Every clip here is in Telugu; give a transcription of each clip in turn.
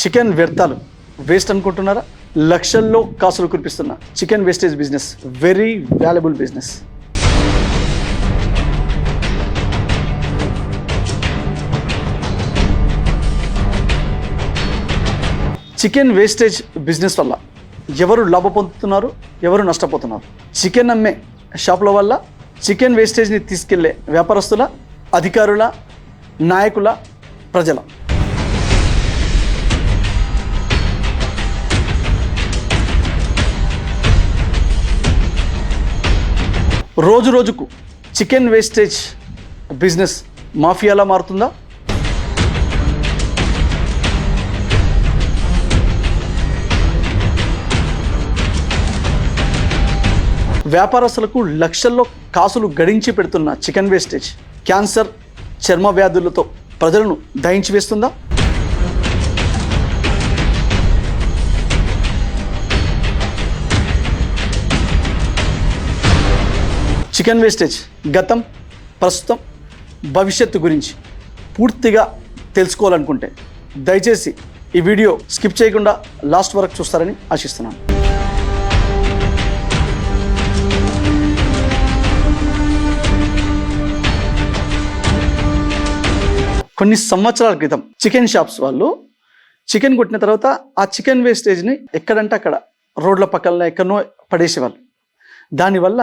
చికెన్ వ్యర్థాలు వేస్ట్ అనుకుంటున్నారా? లక్షల్లో కాసులు కురిపిస్తున్న. Chicken wastage business. Very valuable business chicken wastage business వల్ల ఎవరు లాభ పొందుతున్నారు? ఎవరు నష్టపోతున్నారు? చికెన్ అమ్మే షాపుల వల్ల చికెన్ వేస్టేజ్ని తీసుకెళ్ళే వ్యాపారస్తుల అధికారుల నాయకుల ప్రజల. రోజు రోజుకు చికెన్ వేస్టేజ్ బిజినెస్ మాఫియాలా మారుతుందా? వ్యాపారస్తులకు లక్షల్లో కాసులు గడించి పెడుతున్న చికెన్ వేస్టేజ్ క్యాన్సర్ చర్మ వ్యాధులతో ప్రజలను దహించి వేస్తుందా? చికెన్ వేస్టేజ్ గతం ప్రస్తుతం భవిష్యత్తు గురించి పూర్తిగా తెలుసుకోవాలనుకుంటే దయచేసి ఈ వీడియో స్కిప్ చేయకుండా లాస్ట్ వరకు చూస్తారని ఆశిస్తున్నాను. కొన్ని సంవత్సరాల క్రితం చికెన్ షాప్స్ వాళ్ళు చికెన్ కొట్టిన తర్వాత ఆ చికెన్ వేస్టేజ్ని ఎక్కడంటే అక్కడ రోడ్ల పక్కన ఎక్కడనో పడేసేవాళ్ళు. దానివల్ల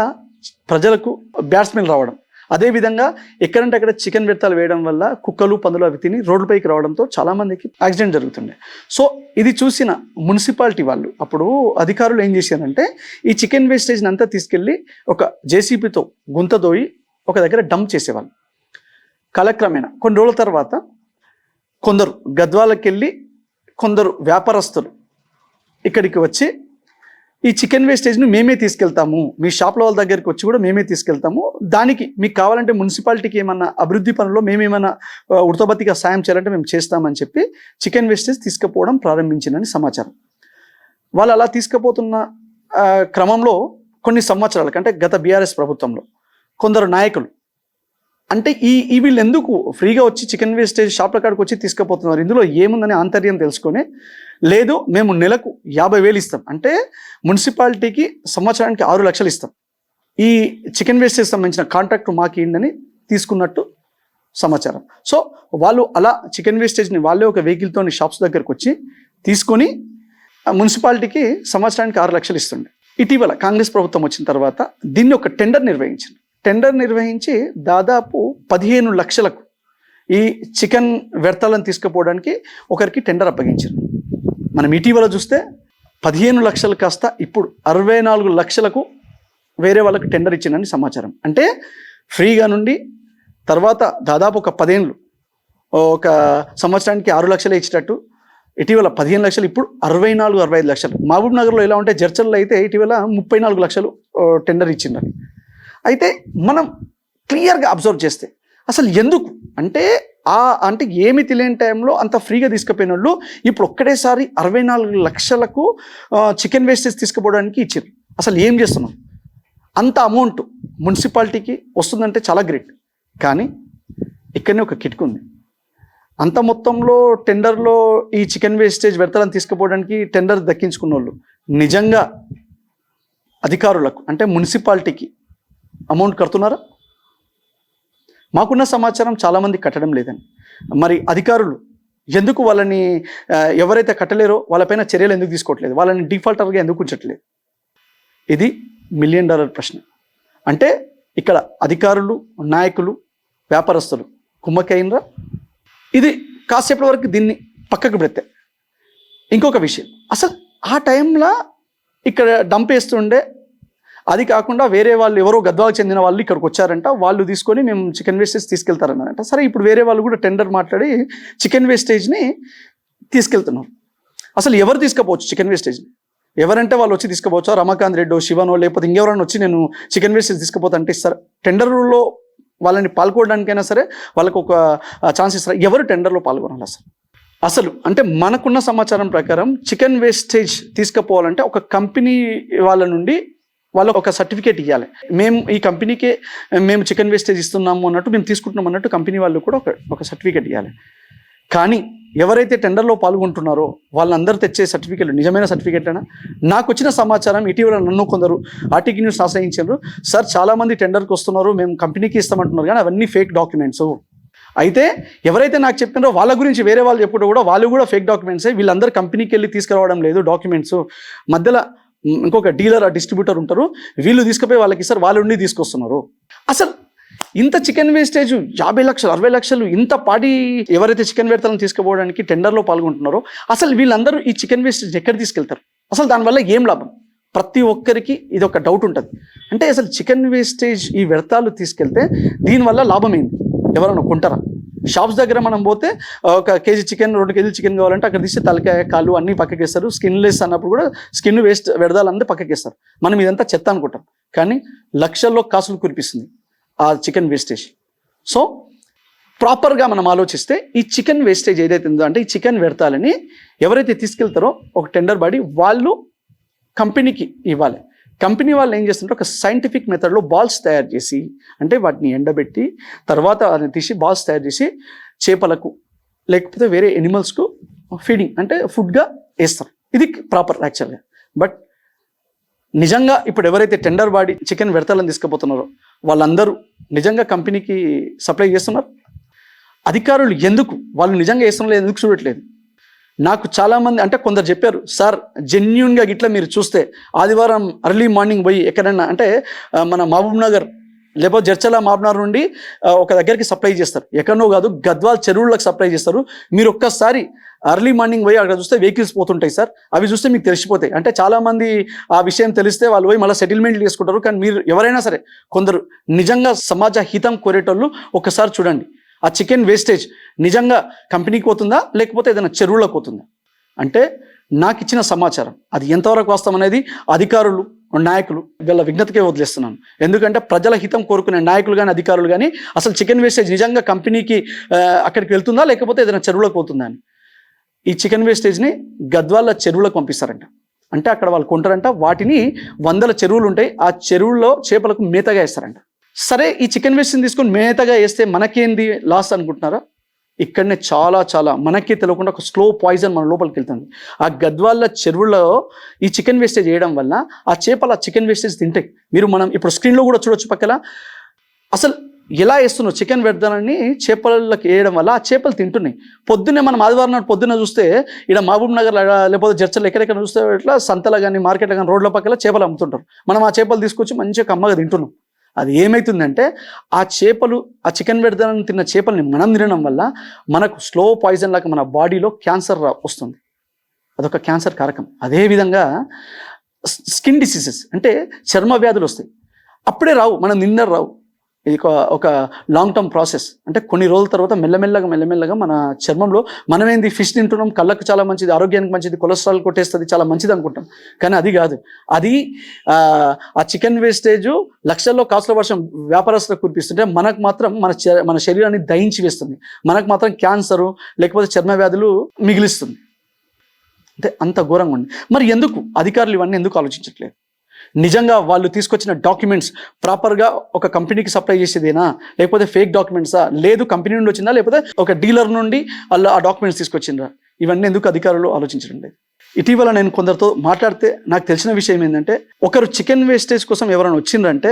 ప్రజలకు బ్యాట్స్మెన్ రావడం. అదేవిధంగా ఎక్కడంటే అక్కడ చికెన్ వ్యర్థాలు వేయడం వల్ల కుక్కలు పందులు అవి తిని రోడ్లపైకి రావడంతో చాలామందికి యాక్సిడెంట్ జరుగుతుండే. సో ఇది చూసిన మున్సిపాలిటీ వాళ్ళు అప్పుడు అధికారులు ఏం చేశారంటే ఈ చికెన్ వేస్టేజ్ని అంతా తీసుకెళ్ళి ఒక జేసీబీతో గుంతదోయి ఒక దగ్గర డంప్ చేసేవాళ్ళు. కాలక్రమేణా కొన్ని రోజుల తర్వాత కొందరు గద్వాలకెళ్ళి కొందరు వ్యాపారస్తులు ఇక్కడికి వచ్చి ఈ చికెన్ వేస్టేజ్ను మేమే తీసుకెళ్తాము. మీ షాప్ల వాళ్ళ దగ్గరికి వచ్చి కూడా మేమే తీసుకెళ్తాము. దానికి మీకు కావాలంటే మున్సిపాలిటీకి ఏమన్నా అభివృద్ధి పనుల్లో మేమేమన్నా ఉడతబత్తిగా సాయం చేయాలంటే మేము చేస్తామని చెప్పి చికెన్ వేస్టేజ్ తీసుకుపోవడం ప్రారంభించిందని సమాచారం. వాళ్ళు అలా తీసుకుపోతున్న క్రమంలో కొన్ని సంవత్సరాలకు అంటే గత బీఆర్ఎస్ ప్రభుత్వంలో కొందరు నాయకులు అంటే ఈ ఈ వీళ్ళు ఎందుకు ఫ్రీగా వచ్చి చికెన్ వేస్టేజ్ షాప్ల కాడికి వచ్చి తీసుకుపోతున్నారు? ఇందులో ఏముందని ఆంతర్యం తెలుసుకొని లేదు మేము నెలకు యాభై వేలు ఇస్తాం. అంటే మున్సిపాలిటీకి సంవత్సరానికి ఆరు లక్షలు ఇస్తాం. ఈ చికెన్ వేస్టేజ్ సంబంధించిన కాంట్రాక్ట్ మాకు ఏంటని తీసుకున్నట్టు సమాచారం. సో వాళ్ళు అలా చికెన్ వేస్టేజ్ని వాళ్ళే ఒక వెహికల్తో షాప్స్ దగ్గరకు వచ్చి తీసుకొని మున్సిపాలిటీకి సంవత్సరానికి ఆరు లక్షలు ఇస్తుండే. ఇటీవల కాంగ్రెస్ ప్రభుత్వం వచ్చిన తర్వాత దీన్ని ఒక టెండర్ నిర్వహించింది. టెండర్ నిర్వహించి దాదాపు పదిహేను లక్షలకు ఈ చికెన్ వ్యర్థాలను తీసుకుపోవడానికి ఒకరికి టెండర్ అప్పగించారు. మనం ఇటీవల చూస్తే పదిహేను లక్షలు కాస్త ఇప్పుడు అరవై నాలుగు లక్షలకు వేరే వాళ్ళకి టెండర్ ఇచ్చిందని సమాచారం. అంటే ఫ్రీగా నుండి తర్వాత దాదాపు ఒక పదేళ్ళు ఒక సంవత్సరానికి ఆరు లక్షలు ఇచ్చేటట్టు ఇటీవల పదిహేను లక్షలు ఇప్పుడు అరవై నాలుగు అరవై ఐదు లక్షలు. మహబూబ్ నగర్లో ఎలా ఉంటే జర్చల్లో అయితే ఇటీవల ముప్పై నాలుగు లక్షలు టెండర్ ఇచ్చిందని. అయితే మనం క్లియర్గా అబ్జర్వ్ చేస్తే అసలు ఎందుకు? అంటే ఆ అంటే ఏమి తెలియని టైంలో అంత ఫ్రీగా తీసుకుపోయిన వాళ్ళు ఇప్పుడు ఒక్కటేసారి అరవై నాలుగు లక్షలకు చికెన్ వేస్టేజ్ తీసుకుపోవడానికి ఇచ్చారు. అసలు ఏం చేస్తున్నాం? అంత అమౌంట్ మున్సిపాలిటీకి వస్తుందంటే చాలా గ్రేట్. కానీ ఇక్కడనే ఒక కిటిక్ ఉంది. అంత మొత్తంలో టెండర్లో ఈ చికెన్ వేస్టేజ్ వ్యర్థాలను తీసుకుపోవడానికి టెండర్ దక్కించుకున్న వాళ్ళు నిజంగా అధికారులకు అంటే మున్సిపాలిటీకి అమౌంట్ కడుతున్నారా? మాకున్న సమాచారం చాలామంది కట్టడం లేదని. మరి అధికారులు ఎందుకు వాళ్ళని ఎవరైతే కట్టలేరో వాళ్ళపైన చర్యలు ఎందుకు తీసుకోవట్లేదు? వాళ్ళని డిఫాల్టర్గా ఎందుకు ఉంచట్లేదు? ఇది మిలియన్ డాలర్ ప్రశ్న. అంటే ఇక్కడ అధికారులు నాయకులు వ్యాపారస్తులు కుమ్మకైనరా ఇది కాసేపటి వరకు దీన్ని పక్కకు పెడితే. ఇంకొక విషయం. అసలు ఆ టైంలో ఇక్కడ డంప్ వేస్తుండే అది కాకుండా వేరే వాళ్ళు ఎవరో గద్వాలకు చెందిన వాళ్ళు ఇక్కడికి వచ్చారంట. వాళ్ళు తీసుకొని మేము చికెన్ వేస్టేజ్ తీసుకెళ్తారన్నారంట. సరే ఇప్పుడు వేరే వాళ్ళు కూడా టెండర్ మాట్లాడి చికెన్ వేస్టేజ్ని తీసుకెళ్తున్నారు. అసలు ఎవరు తీసుకుపోవచ్చు చికెన్ వేస్టేజ్ని ఎవరంటే వాళ్ళు వచ్చి తీసుకుపోవచ్చా? రమాకాంత్ రెడ్డో శివనో లేకపోతే ఇంకెవరైనా వచ్చి నేను చికెన్ వేస్టేజ్ తీసుకుపోతా అంటే ఇస్తారు? టెండర్లో వాళ్ళని పాల్గొనడానికైనా సరే వాళ్ళకు ఒక ఛాన్స్ ఇస్తారు? ఎవరు టెండర్లో పాల్గొనాలి అసలు అసలు అంటే మనకున్న సమాచారం ప్రకారం చికెన్ వేస్టేజ్ తీసుకుపోవాలంటే ఒక కంపెనీ వాళ్ళ నుండి వాళ్ళు ఒక సర్టిఫికేట్ ఇవ్వాలి మేము ఈ కంపెనీకే మేము చికెన్ వేస్టేజ్ ఇస్తున్నాము అన్నట్టు మేము తీసుకుంటున్నాం అన్నట్టు కంపెనీ వాళ్ళు కూడా ఒక ఒక సర్టిఫికేట్ ఇవ్వాలి కానీ ఎవరైతే టెండర్లో పాల్గొంటున్నారో వాళ్ళందరూ తెచ్చే సర్టిఫికెట్లు నిజమైన సర్టిఫికెట్లైనా? నాకు వచ్చిన సమాచారం ఇటీవల నన్ను కొందరు ఆర్టీకి న్యూస్ ఆశ్రయించారు. సార్ చాలామంది టెండర్కి వస్తున్నారు మేము కంపెనీకి ఇస్తామంటున్నారు కానీ అవన్నీ ఫేక్ డాక్యుమెంట్స్. అయితే ఎవరైతే నాకు చెప్పినారో వాళ్ళ గురించి వేరే వాళ్ళు చెప్పుకుంటూ కూడా వాళ్ళు కూడా ఫేక్ డాక్యుమెంట్సే వీళ్ళందరూ కంపెనీకి వెళ్ళి తీసుకురావడం లేదు డాక్యుమెంట్స్. మధ్యలో ఇంకొక డీలర్ ఆ డిస్ట్రిబ్యూటర్ ఉంటారు. వీళ్ళు తీసుకుపోయి వాళ్ళకి ఇస్తారు. వాళ్ళు ఉండి తీసుకొస్తున్నారు. అసలు ఇంత చికెన్ వేస్టేజ్ యాభై లక్షలు అరవై లక్షలు ఇంత పాడి ఎవరైతే చికెన్ వేడతలను తీసుకుపోవడానికి టెండర్లో పాల్గొంటున్నారో అసలు వీళ్ళందరూ ఈ చికెన్ వేస్టేజ్ ఎక్కడ తీసుకెళ్తారు? అసలు దానివల్ల ఏం లాభం? ప్రతి ఒక్కరికి ఇది ఒక డౌట్ ఉంటుంది. అంటే అసలు చికెన్ వేస్టేజ్ ఈ వ్యర్థాలు తీసుకెళ్తే దీనివల్ల లాభం ఏంది? ఎవరైనా కొంటారా? షాప్స్ దగ్గర మనం పోతే ఒక కేజీ చికెన్ రెండు కేజీలు చికెన్ కావాలంటే అక్కడ తీసి తలకాయ కాళ్ళు అన్నీ పక్కకేస్తారు. స్కిన్లెస్ స్కిన్ లెస్ అన్నప్పుడు కూడా స్కిన్ వేస్ట్ పెడదాలంటే పక్కకేస్తారు. మనం ఇదంతా చెత్త అనుకుంటాం. కానీ లక్షల్లో కాసులు కురిపిస్తుంది ఆ చికెన్ వేస్టేజ్ సో ప్రాపర్గా మనం ఆలోచిస్తే ఈ చికెన్ వేస్టేజ్ ఏదైతే ఉందో అంటే ఈ చికెన్ వ్యర్థాలని ఎవరైతే తీసుకెళ్తారో ఒక టెండర్ బాడీ వాళ్ళు కంపెనీకి ఇవ్వాలి. కంపెనీ వాళ్ళు ఏం చేస్తుంటే ఒక సైంటిఫిక్ మెథడ్లో బాల్స్ తయారు చేసి అంటే వాటిని ఎండబెట్టి తర్వాత వాటిని తీసి బాల్స్ తయారు చేసి చేపలకు లేకపోతే వేరే ఎనిమల్స్కు ఫీడింగ్ అంటే ఫుడ్గా వేస్తారు. ఇది ప్రాపర్ యాక్చువల్గా బట్ నిజంగా ఇప్పుడు ఎవరైతే టెండర్ వాడి చికెన్ వ్యర్థాలను తీసుకుపోతున్నారో వాళ్ళందరూ నిజంగా కంపెనీకి సప్లై చేస్తున్నారు? అధికారులు ఎందుకు? వాళ్ళు నిజంగా వేస్తున్నారు ఎందుకు చూడట్లేదు? నాకు చాలామంది అంటే కొందరు చెప్పారు సార్ జెన్యున్గా గిట్లా మీరు చూస్తే ఆదివారం అర్లీ మార్నింగ్ పోయి ఎక్కడైనా అంటే మన మహబూబ్ నగర్ లేకపోతే జడ్చల మహబూబ్నగర్ నుండి ఒక దగ్గరికి సప్లై చేస్తారు. ఎక్కడనో కాదు గద్వాల్ చెరువులకు సప్లై చేస్తారు. మీరు ఒక్కసారి అర్లీ మార్నింగ్ పోయి అక్కడ చూస్తే వెహికల్స్ పోతుంటాయి సార్. అవి చూస్తే మీకు తెలిసిపోతాయి. అంటే చాలామంది ఆ విషయం తెలిస్తే వాళ్ళు పోయి మళ్ళీ సెటిల్మెంట్లు చేసుకుంటారు. కానీ మీరు ఎవరైనా సరే కొందరు నిజంగా సమాజ హితం కోరేటోళ్ళు ఒకసారి చూడండి. ఆ చికెన్ వేస్టేజ్ నిజంగా కంపెనీకి పోతుందా? లేకపోతే ఏదైనా చెరువులకు పోతుందా? అంటే నాకు ఇచ్చిన సమాచారం అది ఎంతవరకు వాస్తవం అనేది అధికారులు నాయకులు వీళ్ళ విజ్ఞతకే వదిలేస్తున్నాను. ఎందుకంటే ప్రజల హితం కోరుకునే నాయకులు కానీ అధికారులు కానీ అసలు చికెన్ వేస్టేజ్ నిజంగా కంపెనీకి అక్కడికి వెళ్తుందా? లేకపోతే ఏదైనా చెరువులకు పోతుందా అని. ఈ చికెన్ వేస్టేజ్ని గద్వాల చెరువులకు పంపిస్తారంట. అంటే అక్కడ వాళ్ళు కొంటారంట. వాటిని వందల చెరువులు ఉంటాయి. ఆ చెరువుల్లో చేపలకు మేతగా వేస్తారంట. సరే ఈ చికెన్ వేస్ట్ని తీసుకొని మేతగా వేస్తే మనకేంది లాస్ అనుకుంటున్నారా? ఇక్కడనే చాలా చాలా మనకే తెలియకుండా ఒక స్లో పాయిజన్ మన లోపలికి వెళ్తుంది. ఆ గద్వాల చెరువులో ఈ చికెన్ వేస్టేజ్ చేయడం వల్ల ఆ చేపలు ఆ చికెన్ వేస్టేజ్ తింటాయి. మీరు మనం ఇప్పుడు స్క్రీన్లో కూడా చూడొచ్చు పక్కన. అసలు ఎలా వేస్తున్నావు చికెన్ వ్యర్థాలని చేపలకి వేయడం వల్ల? ఆ చేపలు తింటున్నాయి. పొద్దున్నే మనం ఆదివారం నాడు పొద్దున్న చూస్తే ఇక్కడ మహబూబ్ నగర్ లేకపోతే జర్చలు ఎక్కడెక్కడ చూస్తే ఇట్లా సంతలో కానీ మార్కెట్లో కానీ రోడ్ల పక్కల చేపలు అమ్ముతుంటారు. మనం ఆ చేపలు తీసుకొచ్చి మంచిగా కమ్మగా తింటున్నాం. అది ఏమవుతుందంటే ఆ చేపలు ఆ చికెన్ వ్యర్థాలను తిన్న చేపల్ని మనం తినడం వల్ల మనకు స్లో పాయిజన్ లాగా మన బాడీలో క్యాన్సర్ రా- వస్తుంది. అదొక క్యాన్సర్ కారకం. అదేవిధంగా స్కిన్ డిసీజెస్ అంటే చర్మ వ్యాధులు వస్తాయి. అప్పుడే రావు మనం నిన్న రావు. ఇది ఒక ఒక లాంగ్ టర్మ్ ప్రాసెస్ అంటే కొన్ని రోజుల తర్వాత మెల్లమెల్లగా మెల్లమెల్లగా మన చర్మంలో మనం ఏంది ఫిష్ తింటున్నాం కళ్ళకు చాలా మంచిది ఆరోగ్యానికి మంచిది కొలెస్ట్రాల్ కొట్టేస్తుంది చాలా మంచిది అనుకుంటాం. కానీ అది కాదు. అది ఆ, చికెన్ వేస్టేజ్ లక్షల్లో కాసుల వర్షం వ్యాపారస్తులకు కురిపిస్తుంటే మనకు మాత్రం మన చ- మన శరీరాన్ని దహించి వేస్తుంది. మనకు మాత్రం క్యాన్సరు లేకపోతే చర్మ వ్యాధులు మిగిలిస్తుంది. అంటే అంత ఘోరంగా ఉంది. మరి ఎందుకు? అధికారులు ఇవన్నీ ఎందుకు ఆలోచించట్లేదు? నిజంగా వాళ్ళు తీసుకొచ్చిన డాక్యుమెంట్స్ ప్రాపర్గా ఒక కంపెనీకి సప్లై చేసేదేనా? లేకపోతే ఫేక్ డాక్యుమెంట్సా? లేదు కంపెనీ నుండి వచ్చిందా? లేకపోతే ఒక డీలర్ నుండి వాళ్ళు ఆ డాక్యుమెంట్స్ తీసుకొచ్చిండ్రా? ఇవన్నీ ఎందుకు అధికారులు ఆలోచించడం లేదు. ఇటీవల నేను కొందరితో మాట్లాడితే నాకు తెలిసిన విషయం ఏంటంటే ఒకరు చికెన్ వేస్టేజ్ కోసం ఎవరైనా వచ్చిండ్రంటే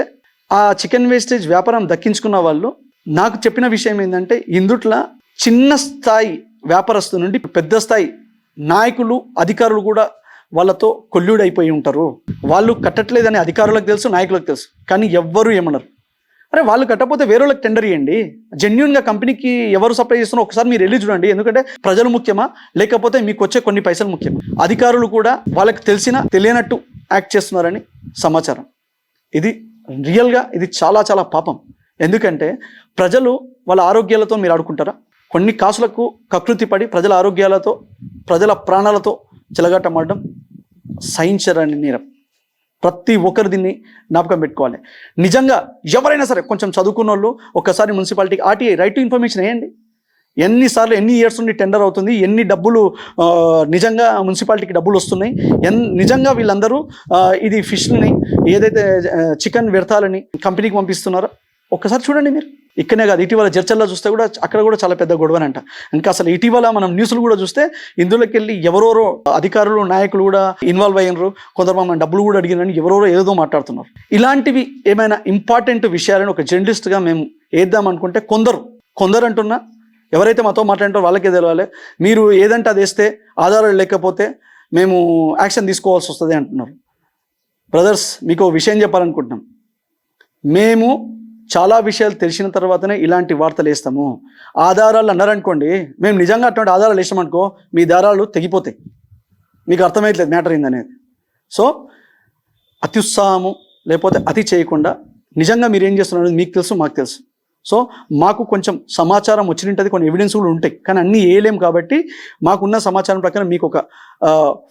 ఆ చికెన్ వేస్టేజ్ వ్యాపారం దక్కించుకున్న వాళ్ళు నాకు చెప్పిన విషయం ఏంటంటే ఇందుట్ల చిన్న స్థాయి వ్యాపారస్తు నుండి పెద్ద స్థాయి నాయకులు అధికారులు కూడా వాళ్ళతో కొల్లుడైపోయి ఉంటారు. వాళ్ళు కట్టట్లేదని అధికారులకు తెలుసు నాయకులకు తెలుసు. కానీ ఎవ్వరూ ఏమన్నారు అరే వాళ్ళు కట్టకపోతే వేరే వాళ్ళకి టెండర్ ఇవ్వండి జెన్యున్గా కంపెనీకి ఎవరు సప్లై చేస్తున్నారో ఒకసారి మీరు వెళ్ళి చూడండి. ఎందుకంటే ప్రజలు ముఖ్యమా? లేకపోతే మీకు వచ్చే కొన్ని పైసలు ముఖ్యమా అధికారులు కూడా వాళ్ళకి తెలిసిన తెలియనట్టు యాక్ట్ చేస్తున్నారని సమాచారం. ఇది రియల్గా ఇది చాలా చాలా పాపం. ఎందుకంటే ప్రజలు వాళ్ళ ఆరోగ్యాలతో మీరు ఆడుకుంటారా? కొన్ని కాసులకు కకృతి పడి ప్రజల ఆరోగ్యాలతో ప్రజల ప్రాణాలతో చెలగాటమాడడం సహించరని నేరం. ప్రతి ఒక్కరు దీన్ని జ్ఞాపకం పెట్టుకోవాలి. నిజంగా ఎవరైనా సరే కొంచెం చదువుకున్న వాళ్ళు ఒక్కసారి మున్సిపాలిటీకి ఆర్టీఐ రైట్ టు ఇన్ఫర్మేషన్ వేయండి. ఎన్నిసార్లు ఎన్ని ఇయర్స్ నుండి టెండర్ అవుతుంది ఎన్ని డబ్బులు నిజంగా మున్సిపాలిటీకి డబ్బులు వస్తున్నాయి ఎన్ నిజంగా వీళ్ళందరూ ఇది ఫిష్ని ఏదైతే చికెన్ వ్యర్థాలని కంపెనీకి పంపిస్తున్నారో ఒక్కసారి చూడండి మీరు. ఇక్కడనే కాదు ఇటీవల చర్చల్లో చూస్తే కూడా అక్కడ కూడా చాలా పెద్ద గొడవనంట. ఇంకా అసలు ఇటీవల మనం న్యూస్లు కూడా చూస్తే ఇందులోకి వెళ్ళి ఎవరెవరో అధికారులు నాయకులు కూడా ఇన్వాల్వ్ అయ్యారు కొందరు మమ్మల్ని డబ్బులు కూడా అడిగినని ఎవరెవరో ఏదో మాట్లాడుతున్నారు. ఇలాంటివి ఏమైనా ఇంపార్టెంట్ విషయాలను ఒక జర్నలిస్ట్గా మేము వేద్దాం అనుకుంటే కొందరు కొందరు అంటున్నా ఎవరైతే మాతో మాట్లాడారో వాళ్ళకే తెలవాలి. మీరు ఏదంటే అది వేస్తే ఆధారాలు లేకపోతే మేము యాక్షన్ తీసుకోవాల్సి వస్తుంది అంటున్నారు. బ్రదర్స్ మీకు విషయం చెప్పాలనుకుంటున్నాం. మేము చాలా విషయాలు తెలిసిన తర్వాతనే ఇలాంటి వార్తలు వేస్తాము. ఆధారాలు అన్నారనుకోండి మేము నిజంగా అటువంటి ఆధారాలు వేసామనుకో మీ దారాలు తెగిపోతాయి. మీకు అర్థమయ్యట్లేదు మ్యాటర్ ఏందనేది. సో అత్యుత్సాహము లేకపోతే అతి చేయకుండా నిజంగా మీరు ఏం చేస్తున్నారు మీకు తెలుసు మాకు తెలుసు. సో మాకు కొంచెం సమాచారం వచ్చినట్టు కొన్ని ఎవిడెన్స్ కూడా ఉంటాయి. కానీ అన్నీ వేయలేం కాబట్టి మాకున్న సమాచారం ప్రకారం మీకు ఒక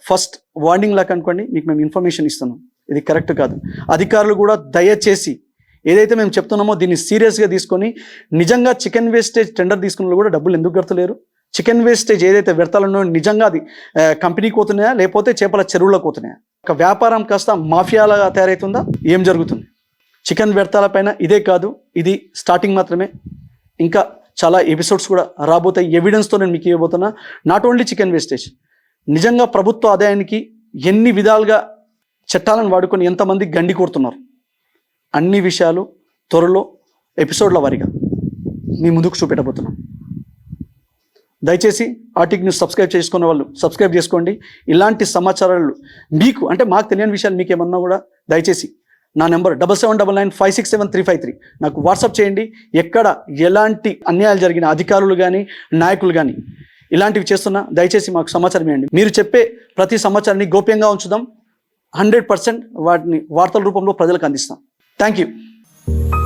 ఫస్ట్ వార్నింగ్ లాగా అనుకోండి మీకు మేము ఇన్ఫర్మేషన్ ఇస్తున్నాం. ఇది కరెక్ట్ కాదు. అధికారులు కూడా దయచేసి ఏదైతే మేము చెప్తున్నామో దీన్ని సీరియస్గా తీసుకొని నిజంగా చికెన్ వేస్టేజ్ టెండర్ తీసుకున్న కూడా డబ్బులు ఎందుకు కడతలేరు? చికెన్ వేస్టేజ్ ఏదైతే వ్యర్థాలనో నిజంగా అది కంపెనీ కంపెనీకి పోతున్నాయా? లేకపోతే చేపల చెరువులకు పోతున్నాయా? ఒక వ్యాపారం కాస్త మాఫియాలాగా తయారవుతుందా ఏం జరుగుతుంది? చికెన్ వ్యర్థాల పైన ఇదే కాదు ఇది స్టార్టింగ్ మాత్రమే. ఇంకా చాలా ఎపిసోడ్స్ కూడా రాబోతాయి. ఎవిడెన్స్తో నేను మీకు ఇవ్వబోతున్నా. నాట్ ఓన్లీ చికెన్ వేస్టేజ్ నిజంగా ప్రభుత్వ ఆదాయానికి ఎన్ని విధాలుగా చట్టాలను వాడుకొని ఎంతమంది గండి కోరుతున్నారు అన్ని విషయాలు త్వరలో ఎపిసోడ్ల వారీగా మీ ముందుకు చూపెట్టబోతున్నాం. దయచేసి ఆర్టిక్ న్యూస్ సబ్స్క్రైబ్ చేసుకున్న వాళ్ళు సబ్స్క్రైబ్ చేసుకోండి. ఇలాంటి సమాచారాలు మీకు అంటే మాకు తెలియని విషయాలు మీకు ఏమన్నా కూడా దయచేసి నా number double seven double nine five six seven three five three నాకు వాట్సాప్ చేయండి. ఎక్కడ ఎలాంటి అన్యాయాలు జరిగిన అధికారులు కానీ నాయకులు కానీ ఇలాంటివి చేస్తున్నా దయచేసి మాకు సమాచారం ఇవ్వండి. మీరు చెప్పే ప్రతి సమాచారాన్ని గోప్యంగా ఉంచుదాం. హండ్రెడ్ పర్సెంట్ వాటిని వార్తల రూపంలో ప్రజలకు అందిస్తాం. Thank you.